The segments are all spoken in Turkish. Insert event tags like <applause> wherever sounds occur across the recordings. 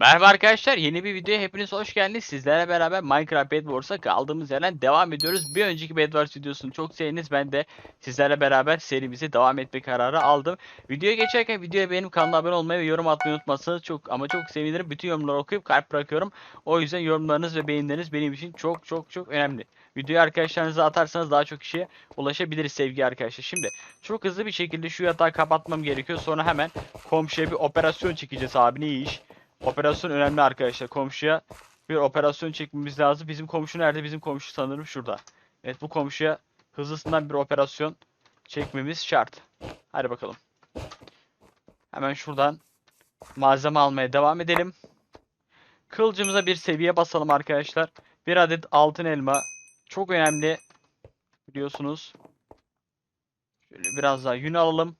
Merhaba arkadaşlar yeni bir videoya hepiniz hoş geldiniz. Sizlerle beraber Minecraft Bed Wars'a kaldığımız yerden devam ediyoruz. Bir önceki Bed Wars videosunu çok sevdiniz. Ben de sizlerle beraber serimize devam etme kararı aldım. Videoya geçerken videoya benim kanala abone olmayı ve yorum atmayı unutmazsanız çok ama çok sevinirim. Bütün yorumları okuyup kalp bırakıyorum. O yüzden yorumlarınız ve beğenileriniz benim için çok çok çok önemli. Videoyu arkadaşlarınıza atarsanız daha çok kişiye ulaşabiliriz sevgili arkadaşlar. Şimdi çok hızlı bir şekilde şu yatağı kapatmam gerekiyor. Sonra hemen komşuya bir operasyon çekeceğiz abi ne iş. Operasyon önemli arkadaşlar. Komşuya bir operasyon çekmemiz lazım. Bizim komşu nerede? Bizim komşu sanırım şurada. Evet bu komşuya hızlısından bir operasyon çekmemiz şart. Hadi bakalım. Hemen şuradan malzeme almaya devam edelim. Kılıcımıza bir seviye basalım arkadaşlar. Bir adet altın elma. Çok önemli. Biliyorsunuz. Şöyle biraz daha yün alalım.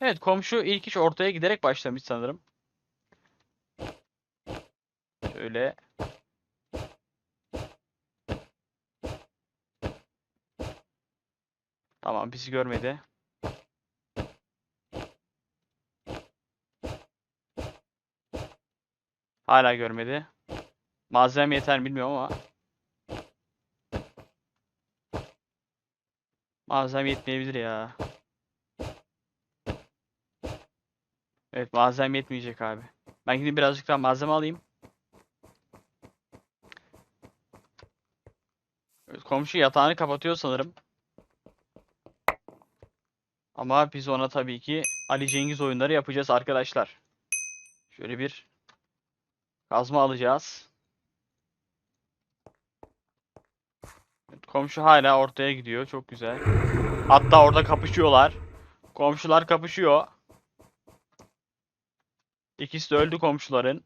Evet komşu ilk iş ortaya giderek başlamış sanırım. Şöyle. Tamam bizi görmedi. Hala görmedi. Malzeme yeter mi bilmiyorum ama. Malzeme yetmeyebilir ya. Evet malzeme yetmeyecek abi. Ben gidip birazcık daha malzeme alayım. Komşu yatağını kapatıyor sanırım. Ama biz ona tabii ki Ali Cengiz oyunları yapacağız arkadaşlar. Şöyle bir kazma alacağız. Komşu hala ortaya gidiyor. Çok güzel. Hatta orada kapışıyorlar. Komşular kapışıyor. İkisi de öldü komşuların.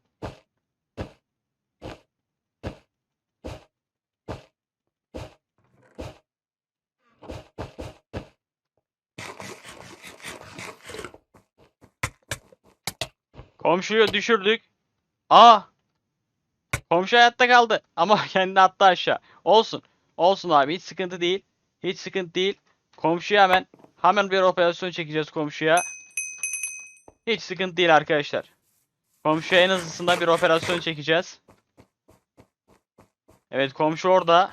Komşuyu düşürdük. Aa! Komşu hayatta kaldı ama <laughs> kendini attı aşağı. Olsun. Olsun abi hiç sıkıntı değil. Hiç sıkıntı değil. Komşuya hemen hemen bir operasyon çekeceğiz komşuya. Hiç sıkıntı değil arkadaşlar. Komşuya en hızlısında bir operasyon çekeceğiz. Evet komşu orada.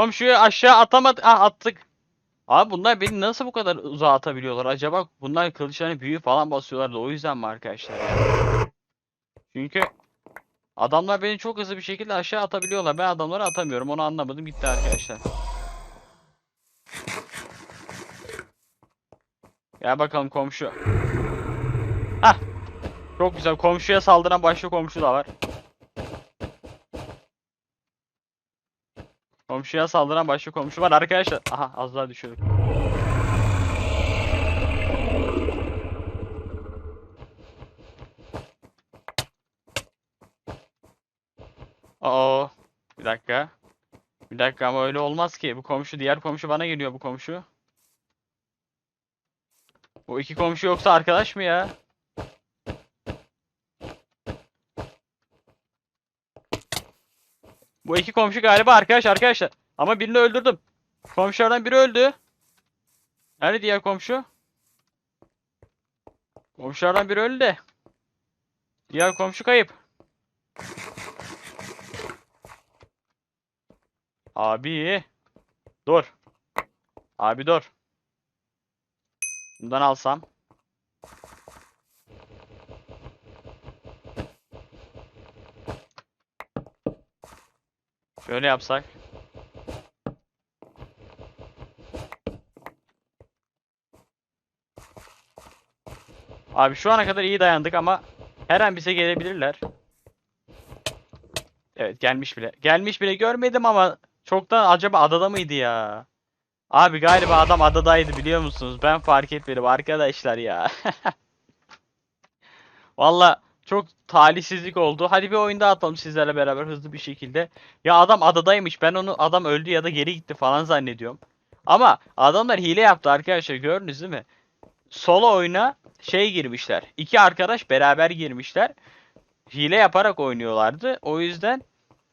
Komşuyu aşağı atamadık. Ah attık. Abi bunlar beni nasıl bu kadar uzağa atabiliyorlar? Acaba bunlar kılıçlarını büyü falan basıyorlar da o yüzden mi arkadaşlar? Çünkü adamlar beni çok hızlı bir şekilde aşağı atabiliyorlar. Ben adamları atamıyorum. Onu anlamadım. Gitti arkadaşlar. Gel bakalım komşu. Hah. Çok güzel. Komşuya saldıran başka komşu da var. Komşuya saldıran başka komşu var arkadaşlar. Aha az daha düşürdük. Oo. Bir dakika. Bir dakika ama öyle olmaz ki. Bu komşu diğer komşu bana geliyor bu komşu. Bu iki komşu yoksa arkadaş mı ya? Bu iki komşu galiba arkadaş arkadaşlar. Ama birini öldürdüm. Komşulardan biri öldü. Nerede diğer komşu? Komşulardan biri öldü de. Diğer komşu kayıp. Abi. Dur. Abi dur. Bundan alsam. Şöyle yapsak. Abi şu ana kadar iyi dayandık ama her an bize gelebilirler. Evet gelmiş bile. Gelmiş bile görmedim ama çoktan acaba adada mıydı ya? Abi galiba adam adadaydı biliyor musunuz? Ben fark etmedim arkadaşlar ya. <laughs> Valla çok talihsizlik oldu. Hadi bir oyunda atalım sizlerle beraber hızlı bir şekilde. Ya adam adadaymış. Ben onu adam öldü ya da geri gitti falan zannediyorum. Ama adamlar hile yaptı arkadaşlar gördünüz değil mi? Solo oyuna şey girmişler. İki arkadaş beraber girmişler. Hile yaparak oynuyorlardı. O yüzden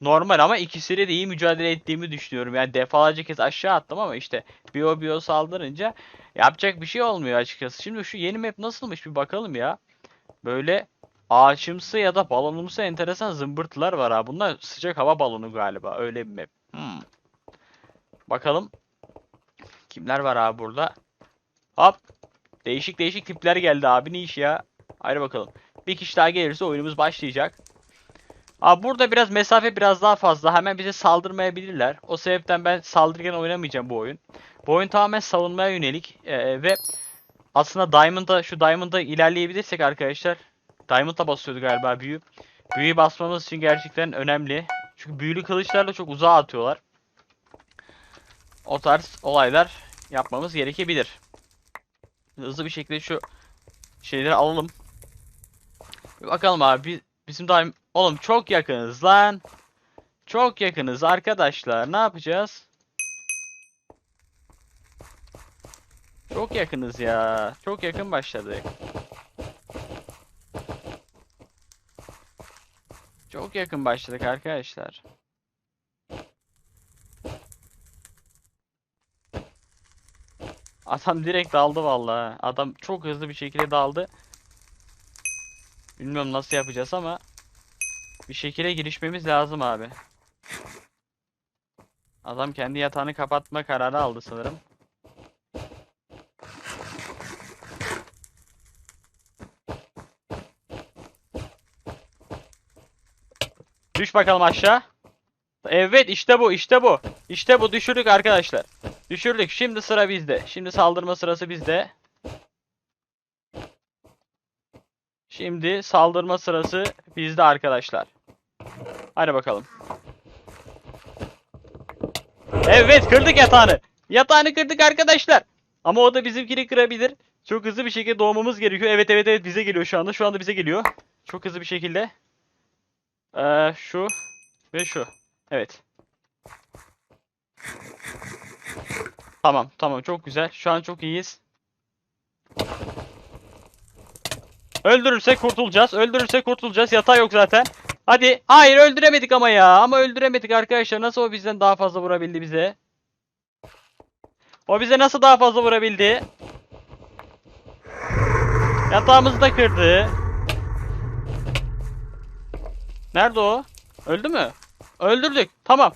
normal ama ikisiyle de iyi mücadele ettiğimi düşünüyorum. Yani defalarca kez aşağı attım ama işte Bio Bio saldırınca yapacak bir şey olmuyor açıkçası. Şimdi şu yeni map nasılmış bir bakalım ya. Böyle ağaçımsı ya da balonumsu enteresan zımbırtılar var ha. Bunlar sıcak hava balonu galiba. Öyle bir map. Hmm. Bakalım. Kimler var abi burada? Hop. Değişik değişik tipler geldi abi. Ne iş ya? Haydi bakalım. Bir kişi daha gelirse oyunumuz başlayacak. Abi burada biraz mesafe biraz daha fazla. Hemen bize saldırmayabilirler. O sebepten ben saldırgan oynamayacağım bu oyun. Bu oyun tamamen savunmaya yönelik. Ee, ve aslında Diamond'a şu Diamond'a ilerleyebilirsek arkadaşlar. Diamond'a basıyordu galiba büyü. Büyüyü basmamız için gerçekten önemli. Çünkü büyülü kılıçlarla çok uzağa atıyorlar. O tarz olaylar yapmamız gerekebilir. Hızlı bir şekilde şu şeyleri alalım. Bir bakalım abi. bi- Bizim daim... Oğlum çok yakınız lan. Çok yakınız arkadaşlar. Ne yapacağız? Çok yakınız ya. Çok yakın başladık. Çok yakın başladık arkadaşlar. Adam direkt daldı vallahi. Adam çok hızlı bir şekilde daldı. Bilmiyorum nasıl yapacağız ama bir şekilde girişmemiz lazım abi. Adam kendi yatağını kapatma kararı aldı sanırım. Bakalım aşağı. Evet işte bu işte bu. İşte bu düşürdük arkadaşlar. Düşürdük. Şimdi sıra bizde. Şimdi saldırma sırası bizde. Şimdi saldırma sırası bizde arkadaşlar. Hadi bakalım. Evet kırdık yatağını. Yatağını kırdık arkadaşlar. Ama o da bizimkini kırabilir. Çok hızlı bir şekilde doğmamız gerekiyor. Evet evet evet bize geliyor şu anda. Şu anda bize geliyor. Çok hızlı bir şekilde. Ee, şu ve şu. Evet. Tamam tamam çok güzel. Şu an çok iyiyiz. Öldürürsek kurtulacağız. Öldürürsek kurtulacağız. Yatağı yok zaten. Hadi. Hayır öldüremedik ama ya. Ama öldüremedik arkadaşlar. Nasıl o bizden daha fazla vurabildi bize? O bize nasıl daha fazla vurabildi? Yatağımızı da kırdı. Nerede o? Öldü mü? Öldürdük. Tamam.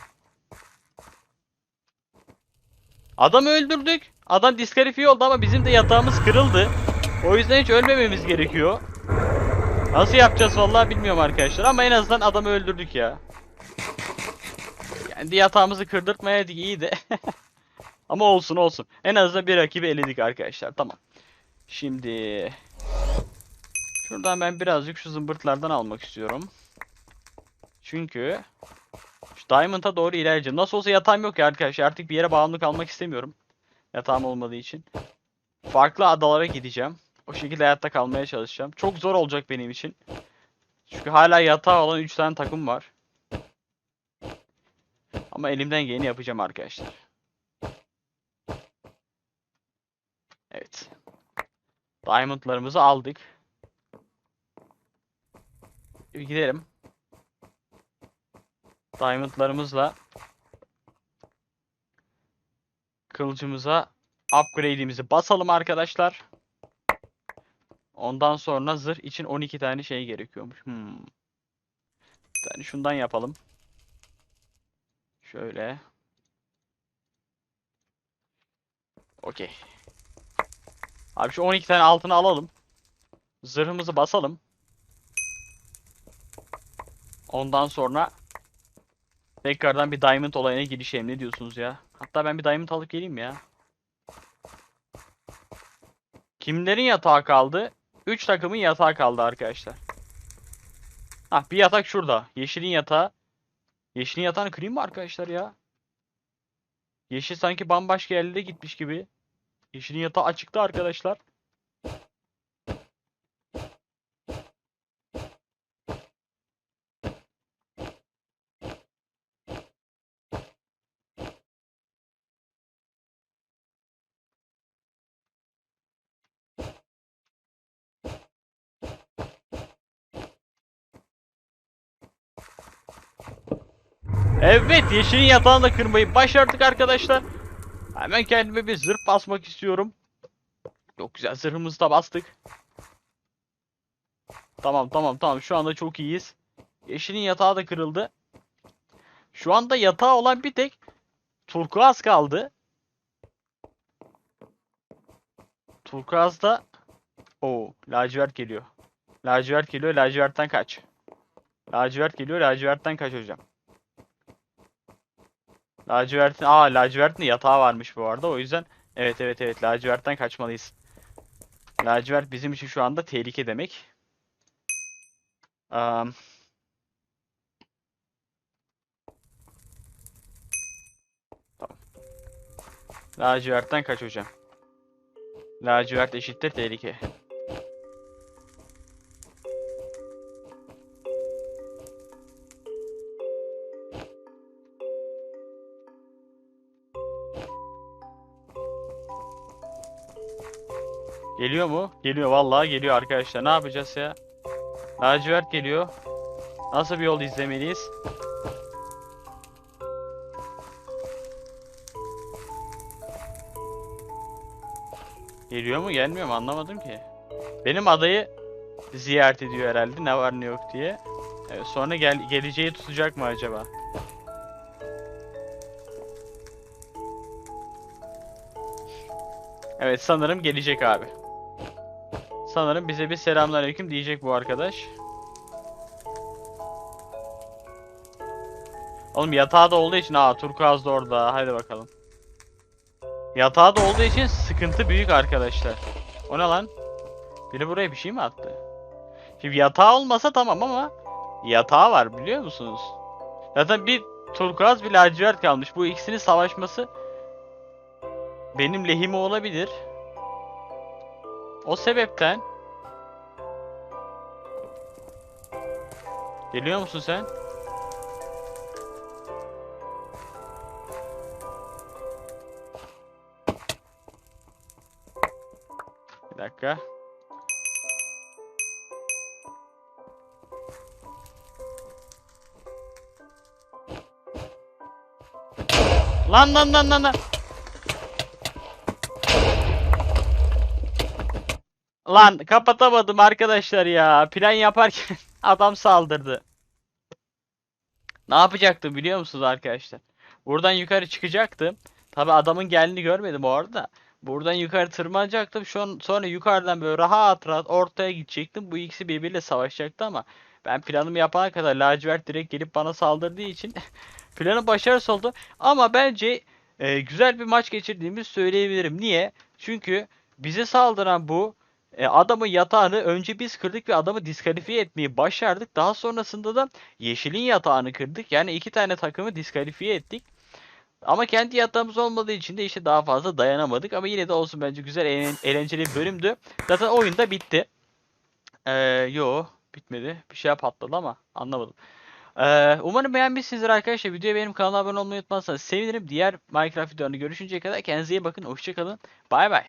Adamı öldürdük. Adam diskalifiye oldu ama bizim de yatağımız kırıldı. O yüzden hiç ölmememiz gerekiyor. Nasıl yapacağız vallahi bilmiyorum arkadaşlar ama en azından adamı öldürdük ya. Kendi yatağımızı kırdırtmayaydık iyi de. <laughs> ama olsun olsun. En azından bir rakibi eledik arkadaşlar. Tamam. Şimdi şuradan ben birazcık şu zımbırtlardan almak istiyorum. Çünkü şu Diamond'a doğru ilerleyeceğim. Nasıl olsa yatağım yok ya arkadaşlar. Artık bir yere bağımlı kalmak istemiyorum. Yatağım olmadığı için. Farklı adalara gideceğim. O şekilde hayatta kalmaya çalışacağım. Çok zor olacak benim için. Çünkü hala yatağı olan 3 tane takım var. Ama elimden geleni yapacağım arkadaşlar. Evet. Diamond'larımızı aldık. Gidelim. Diamond'larımızla kılıcımıza upgrade'imizi basalım arkadaşlar. Ondan sonra zırh için 12 tane şey gerekiyormuş. Hmm. Bir şundan yapalım. Şöyle. Okey. Abi şu 12 tane altını alalım. Zırhımızı basalım. Ondan sonra tekrardan bir diamond olayına girişelim. Ne diyorsunuz ya? Hatta ben bir diamond alıp geleyim ya. Kimlerin yatağı kaldı? 3 takımın yatağı kaldı arkadaşlar. Hah bir yatak şurada. Yeşilin yatağı. Yeşilin yatağını kırayım mı arkadaşlar ya? Yeşil sanki bambaşka yerlere gitmiş gibi. Yeşilin yatağı açıkta arkadaşlar. Evet yeşilin yatağını da kırmayı başardık arkadaşlar. Hemen kendime bir zırh basmak istiyorum. Çok güzel zırhımızı da bastık. Tamam tamam tamam şu anda çok iyiyiz. Yeşilin yatağı da kırıldı. Şu anda yatağı olan bir tek turkuaz kaldı. Turkuaz da Oo, lacivert geliyor. Lacivert geliyor, lacivertten kaç. Lacivert geliyor, lacivertten kaç hocam. Lacivertin, aa lacivertin de yatağı varmış bu arada. O yüzden evet evet evet lacivertten kaçmalıyız. Lacivert bizim için şu anda tehlike demek. Am, Tamam. Lacivertten kaç hocam. Lacivert eşittir tehlike. Geliyor mu? Geliyor vallahi geliyor arkadaşlar. Ne yapacağız ya? Lacivert geliyor. Nasıl bir yol izlemeliyiz? Geliyor mu gelmiyor mu anlamadım ki. Benim adayı ziyaret ediyor herhalde ne var ne yok diye. Evet, sonra gel geleceği tutacak mı acaba? Evet sanırım gelecek abi. Sanırım bize bir selamünaleyküm diyecek bu arkadaş. Oğlum yatağı da olduğu için aa turkuaz da orada. Hadi bakalım. Yatağı da olduğu için sıkıntı büyük arkadaşlar. O ne lan? Biri buraya bir şey mi attı? Şimdi yatağı olmasa tamam ama yatağı var biliyor musunuz? Zaten bir turkuaz bir lacivert kalmış. Bu ikisinin savaşması benim lehime olabilir. O sebepten Geliyor musun sen? Bir dakika. Lan lan lan lan lan. Lan kapatamadım arkadaşlar ya. Plan yaparken <laughs> adam saldırdı. Ne yapacaktım biliyor musunuz arkadaşlar? Buradan yukarı çıkacaktım. Tabi adamın geldiğini görmedim o arada. Buradan yukarı tırmanacaktım. Şu an, sonra yukarıdan böyle rahat rahat ortaya gidecektim. Bu ikisi birbiriyle savaşacaktı ama ben planımı yapana kadar lacivert direkt gelip bana saldırdığı için <laughs> planım başarısız oldu. Ama bence e, güzel bir maç geçirdiğimizi söyleyebilirim. Niye? Çünkü bize saldıran bu e, adamın yatağını önce biz kırdık ve adamı diskalifiye etmeyi başardık. Daha sonrasında da Yeşil'in yatağını kırdık. Yani iki tane takımı diskalifiye ettik. Ama kendi yatağımız olmadığı için de işte daha fazla dayanamadık. Ama yine de olsun bence güzel eğlen- eğlenceli bir bölümdü. Zaten oyun da bitti. Ee, yo bitmedi. Bir şey patladı ama anlamadım. Ee, umarım beğenmişsinizdir arkadaşlar. Videoya benim kanalıma abone olmayı unutmazsanız sevinirim. Diğer Minecraft videolarını görüşünceye kadar kendinize iyi bakın. Hoşçakalın. Bay bay.